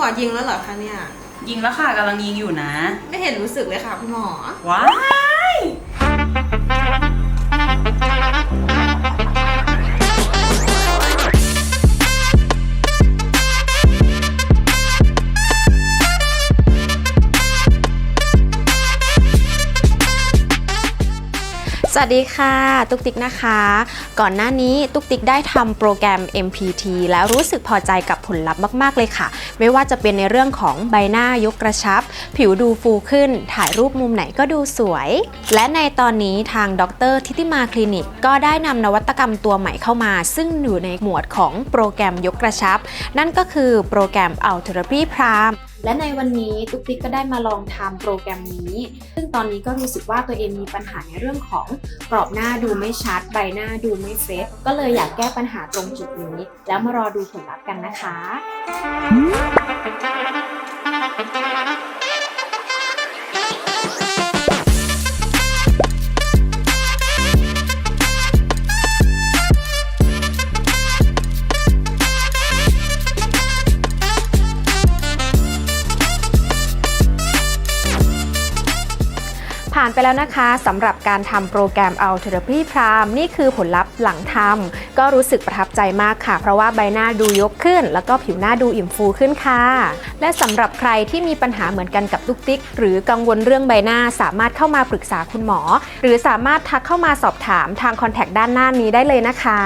หมอยิงแล้วเหรอคะเนี่ย ยิงแล้วค่ะกำลังยิงอยู่นะ ไม่เห็นรู้สึกเลยค่ะคุณหมอ ว้าย สวัสดีค่ะ ตุกติกนะคะ ก่อนหน้านี้ตุกติกได้ทำโปรแกรม MPT แล้วรู้สึกพอใจกับผลลัพธ์มาก ๆ เลยค่ะ ไม่ว่าจะเป็นในเรื่องของใบหน้ายกกระชับ ผิวดูฟูขึ้น ถ่ายรูปมุมไหนก็ดูสวย และในตอนนี้ทางดรทิติมาคลินิก ก็ได้นำนวัตกรรมตัวใหม่เข้ามา ซึ่งอยู่ในหมวดของโปรแกรมยกกระชับ นั่นก็คือโปรแกรม u l t h e r a p y Prime และในวันนี้ตุ๊กติ๊กก็ได้มาลองทำโปรแกรมนี้ ซึ่งตอนนี้ก็รู้สึกว่าตัวเองมีปัญหาในเรื่องของกรอบหน้าดูไม่ชัด ใบหน้าดูไม่เฟซก็เลยอยากแก้ปัญหาตรงจุดนี้ แล้วมารอดูผลลัพธ์กันนะคะ ผ่านไปแล้วนะคะสำหรับการทำโปรแกรม u l t h e r a p y Prime นี่คือผลลัพธ์หลังทำก็รู้สึกประทับใจมากค่ะ เพราะว่าใบหน้าดูยกขึ้น แล้วก็ผิวหน้าดูอิ่มฟูขึ้นค่ะ และสำหรับใครที่มีปัญหาเหมือนกันกับตุกติ๊ก หรือกังวลเรื่องใบหน้าสามารถเข้ามาปรึกษาคุณหมอ หรือสามารถทักเข้ามาสอบถามทางคอนแทคด้านหน้านี้ได้เลยนะคะ